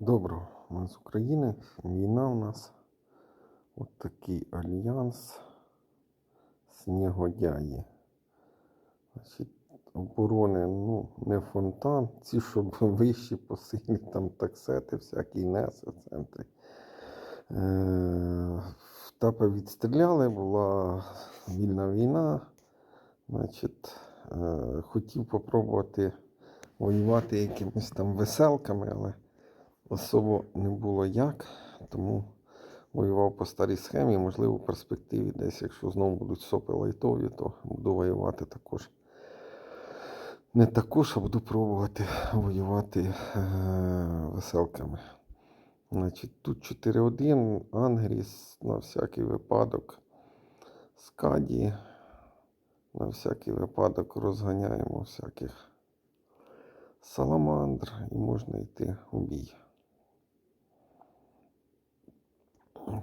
Доброго, ми з України. Війна у нас. От такий альянс снігодяї. Значить, оборони, ну, не фонтан. Ці, що вищі посилі, там таксети, всякі неси в центрі. Е, Тапа відстріляли, була вільна війна. Значить, е, хотів попробувати воювати якимись там веселками, але особо не було як, тому воював по старій схемі. Можливо, в перспективі десь, якщо знову будуть сопи лайтові, то буду воювати також. Не також, а буду пробувати воювати е- веселками. Значить, тут 4-1, Ангріс на всякий випадок. Скаді. На всякий випадок розганяємо всяких саламандр і можна йти у бій.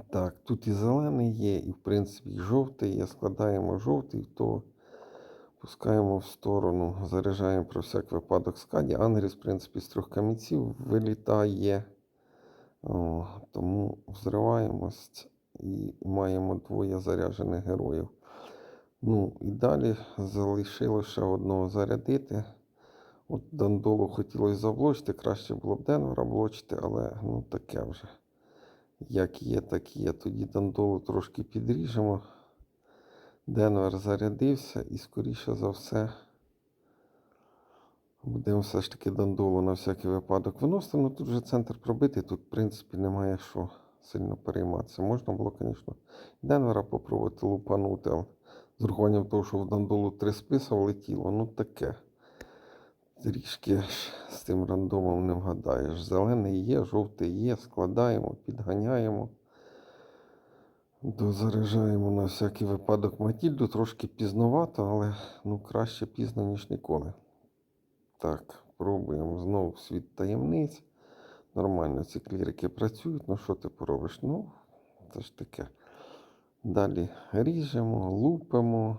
Так, тут і зелений є, і в принципі і жовтий є. Складаємо жовтий, то пускаємо в сторону, заряджаємо про всяк випадок скаді. Ангріс, в принципі, з трьох камінців вилітає. О, тому взриваємось і маємо двоє заряджених героїв. Ну і далі залишилося одного зарядити. От Дандолу хотілося заблочити, краще було б Денвера блочити, але ну таке вже. Як є, так є. Тоді Дандолу трошки підріжемо. Денвер зарядився і, скоріше за все, будемо все ж таки Дандолу на всякий випадок виносити. Ну тут вже центр пробитий, тут, в принципі, немає що сильно перейматися. Можна було, звісно, Денвера попробувати лупанути, з урахуванням того, що в Дандолу три списа влетіло, ну таке. Трішки з тим рандомом не вгадаєш. Зелений є, жовтий є, складаємо, підганяємо. Дозаряджаємо на всякий випадок Матільду. Трошки пізновато, але ну, краще пізно, ніж ніколи. Так, пробуємо знову світ таємниць. Нормально ці клірики працюють. Ну, що ти поробиш? Ну, це ж таке. Далі ріжемо, лупимо,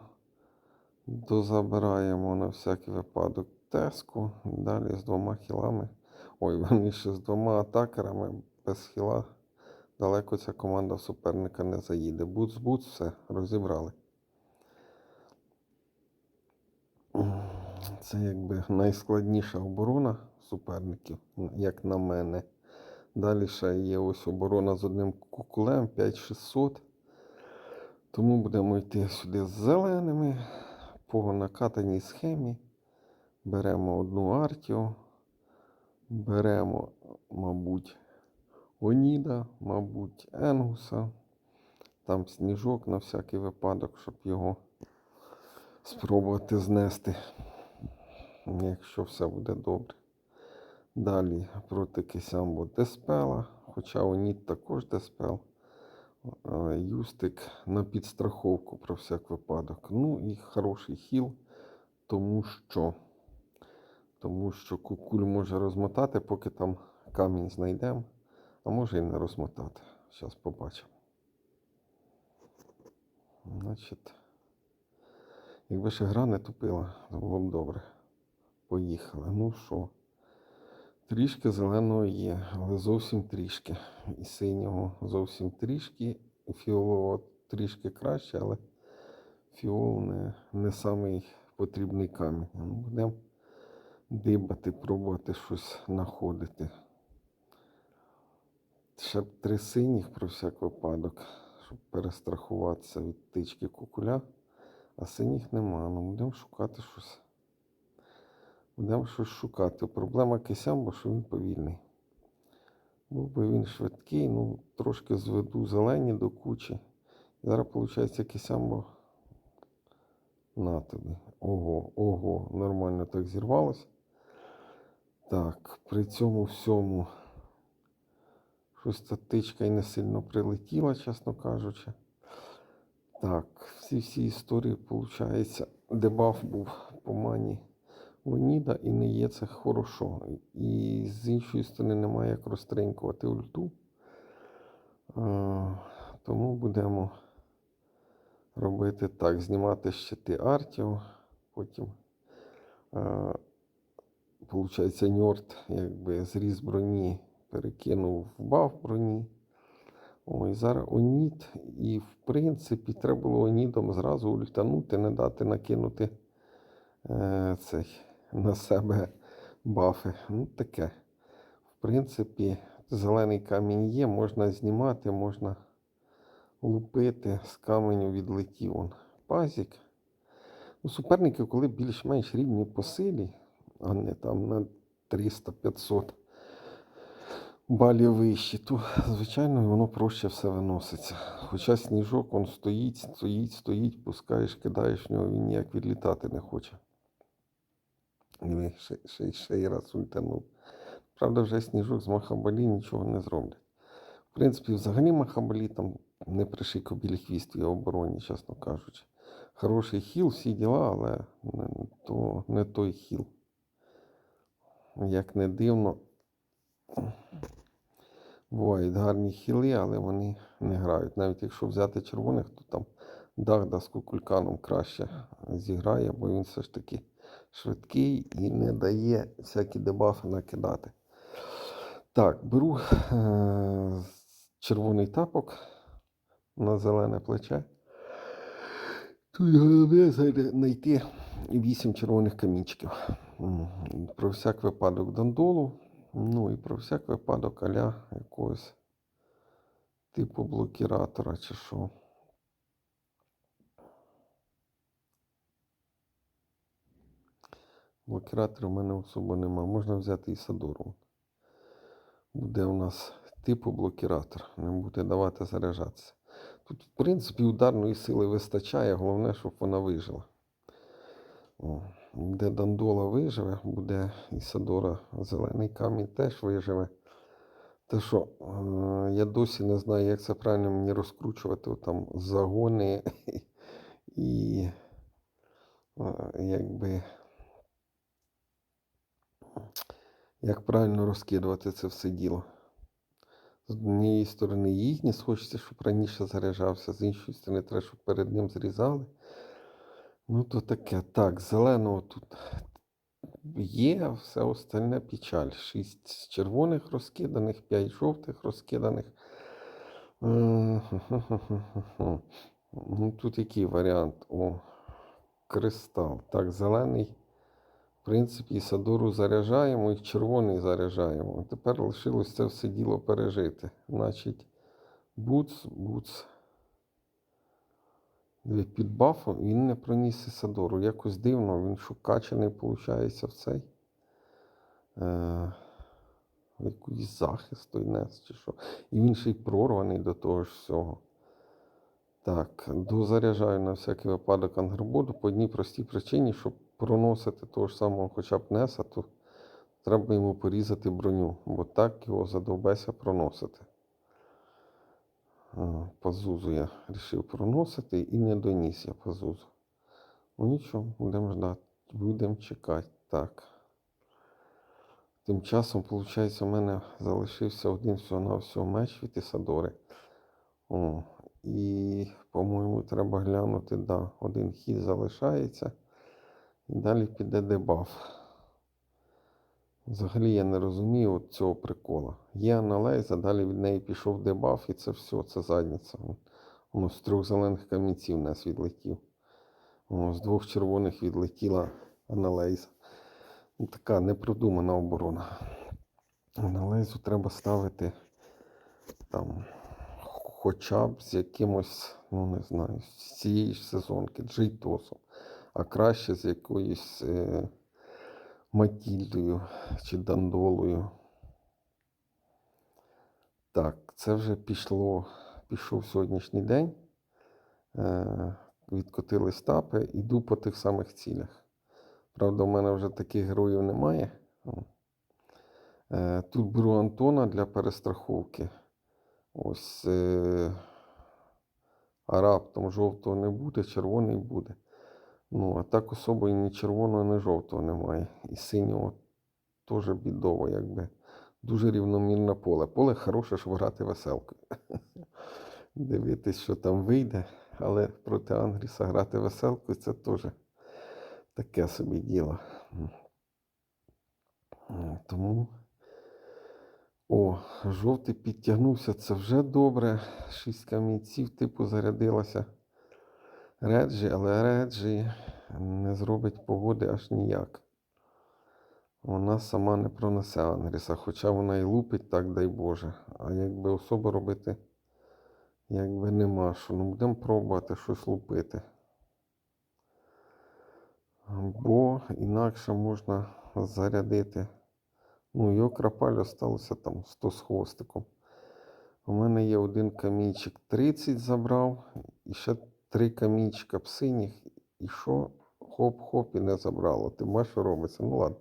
дозабираємо на всякий випадок теску. Далі з двома хілами. Ой, верніше з двома атакерами без хіла. Далеко ця команда суперника не заїде. Буц-буц, все, розібрали. Це якби найскладніша оборона суперників, як на мене. Далі ще є ось оборона з одним кукулем 5600. Тому будемо йти сюди з зеленими по накатаній схемі. Беремо одну артію, беремо, мабуть, Оніда, мабуть, Енгуса. Там сніжок на всякий випадок, щоб його спробувати знести, якщо все буде добре. Далі проти Кисямбо Деспела, хоча Онід також Деспел. Е, Юстик на підстраховку про всяк випадок. Ну і хороший хіл, тому що тому що кукуль може розмотати, поки там камінь знайдемо, а може і не розмотати. Зараз побачимо. Значить, якби ще гра не тупила, то було б добре. Поїхали. Ну що, трішки зеленого є, але зовсім трішки. І синього зовсім трішки, і фіолового трішки краще, але фіол не, не самий потрібний камінь. Ну, Будемо дибати, пробувати щось знаходити. Ще б три синіх про всяк випадок, щоб перестрахуватися від тички кукуля, а синіх нема. Ну, будемо шукати щось. Будемо щось шукати. Проблема кисямбо, що він повільний. Був би він швидкий, ну трошки зведу зелені до кучі. Зараз, виходить, кисямбо на тобі. Ого, ого, нормально так зірвалося. Так, при цьому всьому щось та тичка і не сильно прилетіла, чесно кажучи. Так, всі всі історії, виходить, дебаф був по мані Леоніда і не є це хорошо. І з іншої сторони немає як розтринькувати ульту. А, тому будемо робити так: знімати щити артів, потім. А, Получається, Ньорд, якби зріз броні перекинув в баф броні. Ой, зараз Оніт. І, в принципі, треба було Онідом зразу ультанути, не дати накинути е, цей, на себе бафи. Ну, таке. В принципі, зелений камінь є, можна знімати, можна лупити, з каменю відлетів он пазік. Ну, суперники, коли більш-менш рівні по силі, а не там на 300-500 балів вищі, то, звичайно, воно проще все виноситься. Хоча сніжок он стоїть, стоїть, стоїть, пускаєш, кидаєш в нього, він ніяк відлітати не хоче. Диви, ще, ще, ще раз ультанув. Правда, вже сніжок з Махабалі нічого не зроблять. В принципі, взагалі Махабалі там не приший кобілі хвіст його обороні, чесно кажучи. Хороший хіл, всі діла, але не, то, не той хіл. Як не дивно, бувають гарні хіли, але вони не грають. Навіть якщо взяти червоних, то там Дагда з кукульканом краще зіграє, бо він все ж таки швидкий і не дає всякі дебафи накидати. Так, беру е- червоний тапок на зелене плече. Тут головне знайти 8 червоних камінчиків. Про всяк випадок дандолу. Ну і про всяк випадок аля якогось типу блокіратора чи що. Блокіраторів у мене особо нема. Можна взяти і Садору. Буде у нас типу блокіратор. Не буде давати заряджатися. Тут, в принципі, ударної сили вистачає, головне, щоб вона вижила. Де Дандола виживе, буде і Садора зелений камінь теж виживе. Те що, е, я досі не знаю, як це правильно мені розкручувати там загони і е, якби. Як правильно розкидувати це все діло. З однієї сторони їхність, хочеться, щоб раніше заряджався, з іншої сторони, треба, щоб перед ним зрізали. Ну, то таке. Так, зеленого тут є, все остальне печаль. Шість червоних розкиданих, п'ять жовтих розкиданих. Е, Ну, тут який варіант? О, кристал. Так, зелений. В принципі, Садору заряджаємо, і червоний заряджаємо. Тепер лишилось це все діло пережити. Значить, буц, буц. Диви, Під бафом він не проніс і Садору. Якось дивно, він шукачений, виходить, в цей. Е, якийсь захист той нес чи що. І він ще й прорваний до того ж всього. Так, дозаряджаю на всякий випадок ангербоду по одній простій причині, щоб проносити того ж самого хоча б неса, то треба йому порізати броню, бо так його задовбеся проносити. Пазузу я вирішив проносити і не доніс я пазузу. Ну нічого, будемо ждати, будемо чекати. Так. Тим часом, виходить, у мене залишився один всього-навсього меч від Ісадори. О, і, по-моєму, треба глянути, да, один хід залишається. І далі піде дебаф. Взагалі я не розумію от цього прикола. Є аналейза, далі від неї пішов дебаф, і це все, це задниця. Воно з трьох зелених камінців нас відлетів. Воно з двох червоних відлетіла аналейза. Така непродумана оборона. Аналейзу треба ставити там хоча б з якимось, ну не знаю, з цієї ж сезонки, джейтосом, а краще з якоюсь е, Матільдою чи Дандолою. Так, це вже пішло, пішов сьогоднішній день. Е, відкотили стапи, іду по тих самих цілях. Правда, у мене вже таких героїв немає. Е, тут беру Антона для перестраховки. Ось е, а раптом жовтого не буде, червоний буде. Ну, а так особо і ні червоного, ні жовтого немає. І синього теж бідово, якби. Дуже рівномірне поле. Поле хороше, щоб грати веселкою. Дивитись, що там вийде, але проти Ангріса грати веселкою це теж таке собі діло. Тому О, жовтий підтягнувся, це вже добре. Шість камінців, типу, зарядилася реджі, але реджі не зробить погоди аж ніяк. Вона сама не пронесе Ангріса, хоча вона і лупить, так дай Боже. А якби особо робити, якби нема що. Ну, будемо пробувати щось лупити. Бо інакше можна зарядити. Ну, його крапаль осталося там 100 з хвостиком. У мене є один камінчик 30 забрав, і ще три камінчика б синіх, і що? Хоп-хоп і не забрало. Ти що робиться? Ну ладно.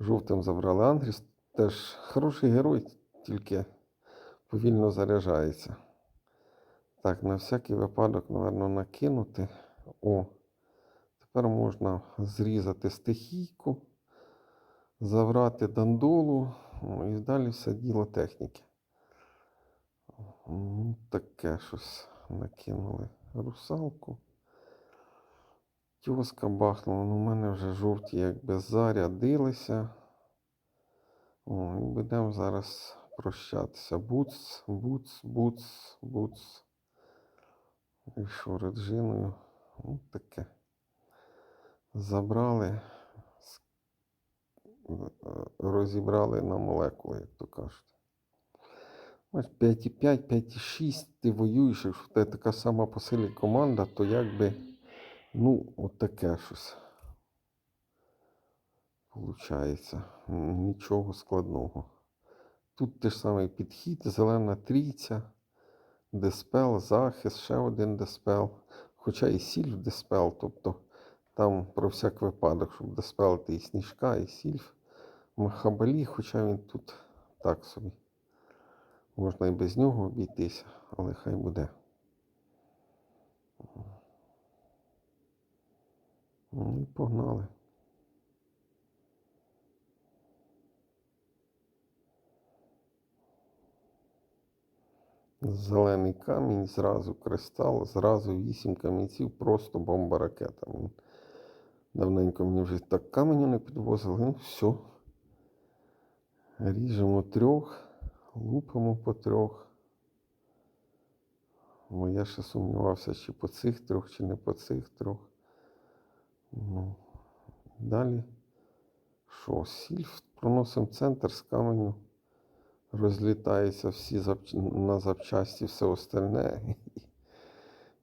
Жовтим забрали Андріс. Теж хороший герой, тільки повільно заряджається. Так, на всякий випадок, напевно, накинути. О, тепер можна зрізати стихійку, забрати дандолу, ну, і далі все діло техніки. Ну, таке щось накинули. Русалку. Тьоска бахнула, ну в мене вже жовті якби зарядилися. Будемо зараз прощатися. Буц, буц, буц, буц. І що, реджиною? Ну, таке. Забрали, е, розібрали на молекули, як то кажуть. Ось 5,5, 5,6 ти воюєш, якщо в тебе така сама по силі команда, то якби, ну, от щось. Получається. Нічого складного. Тут те ж самий підхід, зелена трійця, диспел, захист, ще один диспел. Хоча і сільф диспел, тобто там про всяк випадок, щоб диспелити і сніжка, і сільф. Махабалі, хоча він тут так собі. Можна і без нього обійтися, але хай буде. Ну і погнали. Зелений камінь, зразу кристал, зразу вісім камінців, просто бомба ракета. Давненько мені вже так каменю не підвозили. Ну, все. Ріжемо трьох, лупимо по трьох. Бо я ще сумнівався, чи по цих трьох, чи не по цих трьох. Ну, далі. Що, сільф проносимо центр з каменю. Розлітаються всі на запчасті, все остальне.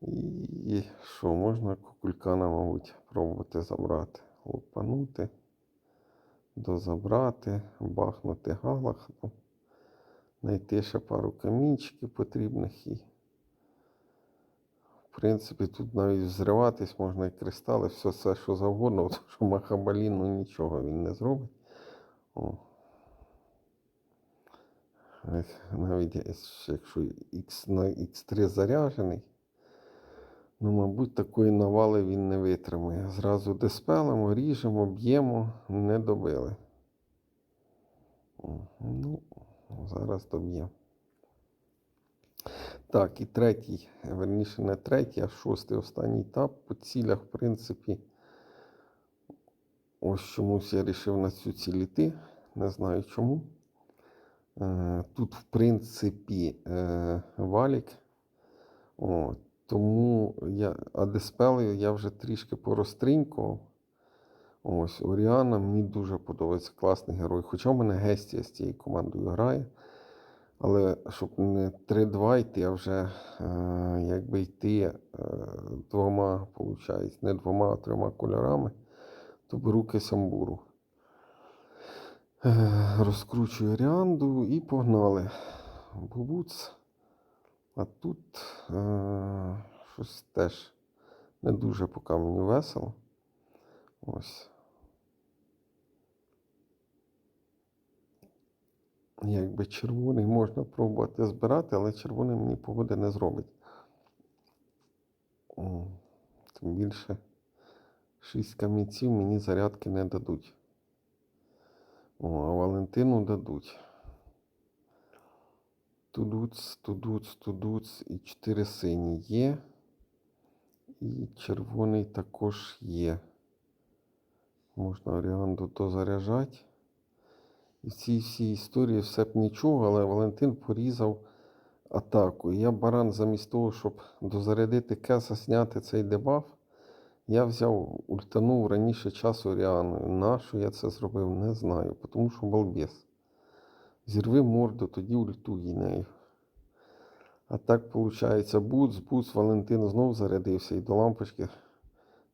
І що, можна кукулькана, мабуть, пробувати забрати. Лупанути, дозабрати, бахнути галахну, знайти ще пару камінчиків потрібних і. В принципі, тут навіть взриватись можна і кристали, все, все що завгодно, тому що махабаліну нічого він не зробить. Навіть якщо X на X3 заряджений, ну, мабуть, такої навали він не витримає. Зразу диспелимо, ріжемо, б'ємо, не добили. Ну, зараз доб'ємо. Так, і третій, верніше не третій, а шостий останній етап по цілях, в принципі. Ось чомусь я вирішив на цю ціль іти. Не знаю чому. Е, Тут, в принципі, е, валік. О, тому я, а диспелею я вже трішки порозтринькував. Ось, Оріана мені дуже подобається класний герой. Хоча в мене Гестія з цією командою грає. Але щоб не 3-2 йти, а вже е, якби йти е, двома, виходить, не двома, а трьома кольорами, то беру кесамбуру. Е, розкручую ріанду і погнали. Бубуц. А тут е, щось теж не дуже поки мені весело. Ось. Якби червоний можна пробувати збирати, але червоний мені погоди не зробить. Тим більше 6 камінців мені зарядки не дадуть. О, а Валентину дадуть. Тудуц, тудуц, тудуц і 4 сині є. І червоний також є. Можна оріанду дозаряджати. І цій всій історії все б нічого, але Валентин порізав атаку. І я баран замість того, щоб дозарядити кеса, зняти цей дебаф, я взяв, ультанув раніше часу Ріаною. Нащо я це зробив, не знаю, тому що балбес. Зірви морду, тоді ультуй нею. А так виходить, буц, буц, Валентин знов зарядився і до лампочки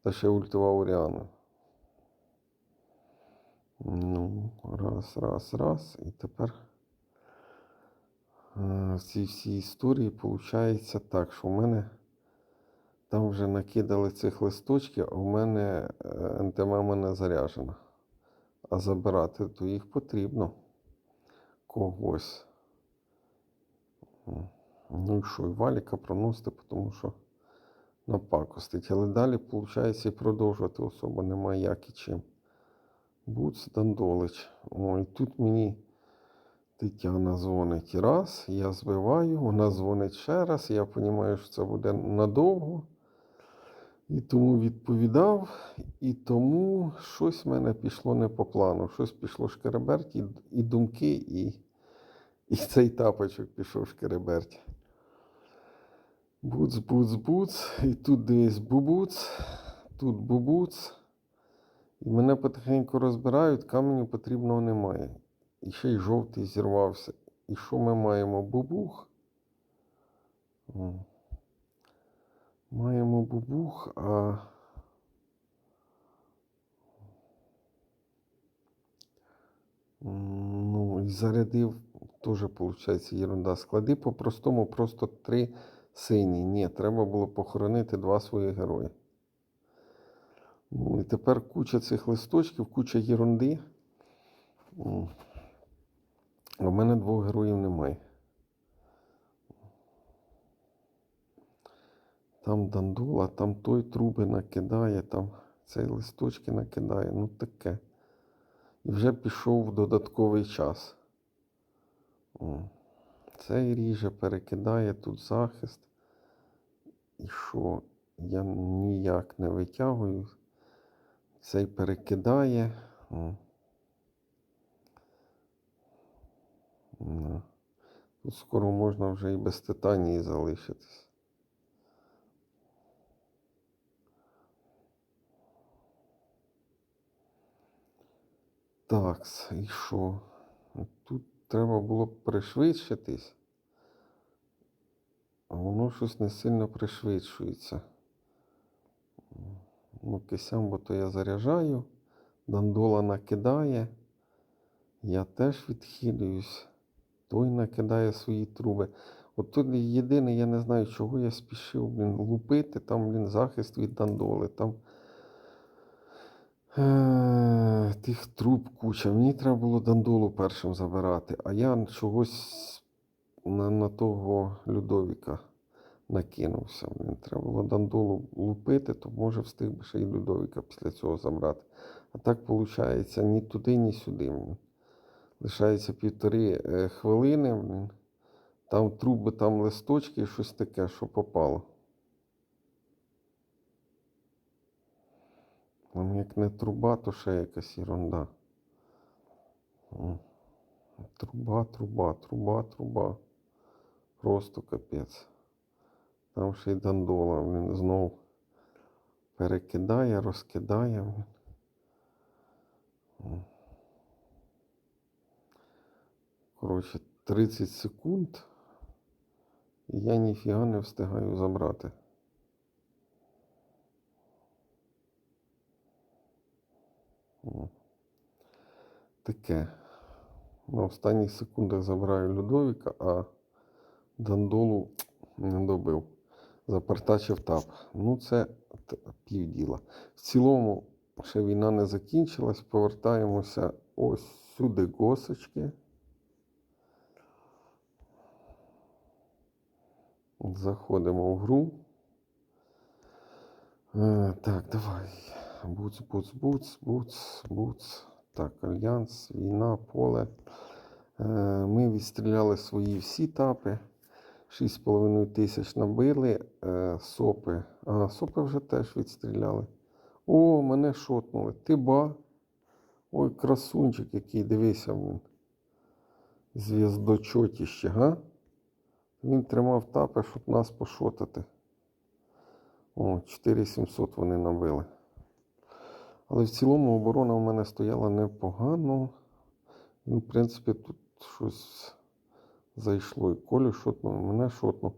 та ще ультував Оріану. Ну, раз, раз, раз. І тепер е, в цій всій історії виходить так, що в мене там вже накидали цих листочків, а в мене е, НТМ не заряджена. А забирати то їх потрібно когось. Ну і що, і валіка проносити, тому що напакостить. Але далі, виходить, і продовжувати особо немає як і чим. Буц Дандолич. Ой, тут мені Тетяна дзвонить раз, я збиваю, вона дзвонить ще раз, я розумію, що це буде надовго. І тому відповідав, і тому щось в мене пішло не по плану. Щось пішло шкереберть, і, і думки, і, і цей тапочок пішов шкереберть. Буц, буц, буц. І тут дивись бубуц, тут бубуц. І мене потихеньку розбирають, каменю потрібного немає. І ще й жовтий зірвався. І що ми маємо? Бубух. Маємо бубух, а. Ну, і зарядив, теж, виходить, ерунда. Склади по-простому просто три сині. Ні, треба було похоронити два свої герої. І тепер куча цих листочків, куча єрунди. В мене двох героїв немає. Там дандула, там той труби накидає, там цей листочки накидає. Ну таке. І вже пішов додатковий час. Цей ріже перекидає тут захист. І що? Я ніяк не витягую. Цей перекидає. О. Ну. Тут скоро можна вже і без титанії залишитись. Так, і що? Тут треба було б пришвидшитись, а воно щось не сильно пришвидшується. Ну, кисям, бо то я заряджаю, дандола накидає. Я теж відхилююсь. Той накидає свої труби. От тут єдине, я не знаю, чого я спішив, блін, лупити, там, блін, захист від дандоли, там е- тих труб куча. Мені треба було дандолу першим забирати, а я чогось на, на того Людовіка накинувся. Блін. Треба було дандолу лупити, то може встиг би ще й Людовіка після цього забрати. А так виходить ні туди, ні сюди. Лишається півтори е, хвилини. Там труби, там листочки, щось таке, що попало. Там як не труба, то ще якась ерунда. Труба, труба, труба, труба. Просто капець. Там ще й дандола, він знов перекидає, розкидає. Коротше, 30 секунд. І я ніфіга не встигаю забрати. Таке. На останніх секундах забираю Людовіка, а Дандолу не добив. Запартачив тап. Ну, це півділа. В цілому, ще війна не закінчилась. Повертаємося ось сюди госочки. Заходимо в гру. Е, так, давай. Буц, буц, буц, буц, буц. Так, альянс, війна, поле. Е, ми відстріляли свої всі тапи. 6,5 тисяч набили. Е, сопи. А, сопи вже теж відстріляли. О, мене шотнули. Ти ба. Ой, красунчик який, дивися. блін. Зв'яздочотіще, га? Він тримав тапи, щоб нас пошотати. О, 4700 вони набили. Але в цілому оборона в мене стояла непогано. Ну, в принципі, тут щось зайшло. І Колю шотнув, і мене шотнув.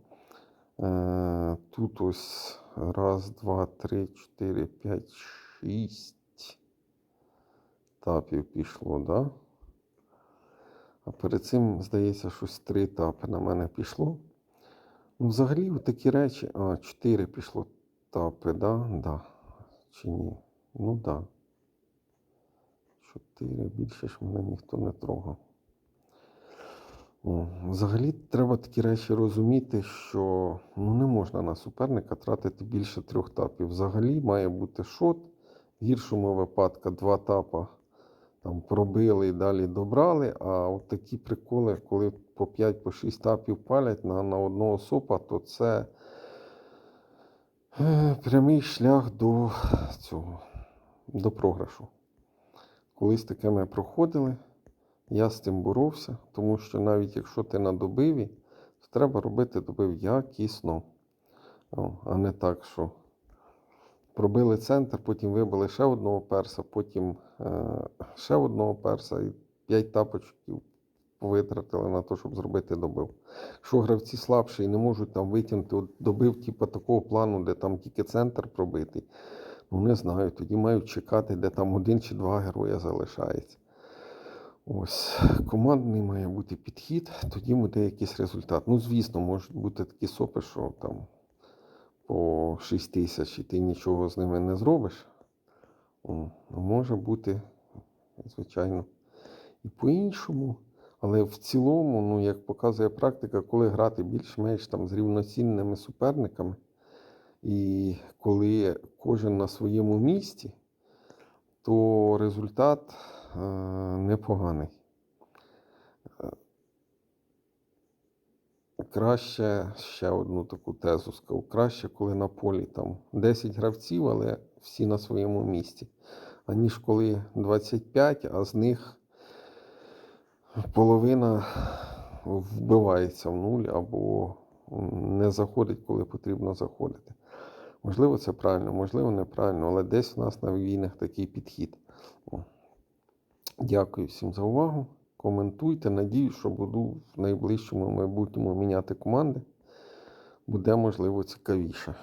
Е, тут ось раз, два, три, чотири, п'ять, шість тапів пішло, да? А перед цим, здається, щось три етапи на мене пішло. Ну, взагалі, такі речі. А, чотири пішло тапи, да? Да. Чи ні? Ну да. Чотири. Більше ж мене ніхто не трогав. Взагалі треба такі речі розуміти, що ну, не можна на суперника тратити більше трьох тапів. Взагалі має бути шот. В гіршому випадку два тапа там пробили і далі добрали. А от такі приколи, коли по 5-6 тапів палять на, на одного сопа, то це е, прямий шлях до цього, до програшу. Колись таке ми проходили. Я з цим боровся, тому що навіть якщо ти на добиві, то треба робити добив якісно. О, а не так, що пробили центр, потім вибили ще одного перса, потім е, ще одного перса і 5 тапочків витратили на те, щоб зробити добив. Якщо гравці слабші і не можуть там витягнути добив, типу такого плану, де там тільки центр пробитий, ну не знаю, тоді мають чекати, де там один чи два героя залишається. Ось, командний має бути підхід, тоді буде якийсь результат. Ну, звісно, можуть бути такі сопи, що там по 6 тисяч і ти нічого з ними не зробиш. Ну, може бути, звичайно, і по-іншому. Але в цілому, ну, як показує практика, коли грати більш-менш там з рівноцінними суперниками, і коли кожен на своєму місці, то результат е, непоганий. Е, Краще ще одну таку тезу скажу. Краще, коли на полі там 10 гравців, але всі на своєму місці. Аніж коли 25, а з них половина вбивається в нуль або не заходить, коли потрібно заходити. Можливо, це правильно, можливо, неправильно, але десь у нас на війнах такий підхід. Дякую всім за увагу. Коментуйте. Надію, що буду в найближчому майбутньому міняти команди. Буде можливо цікавіше.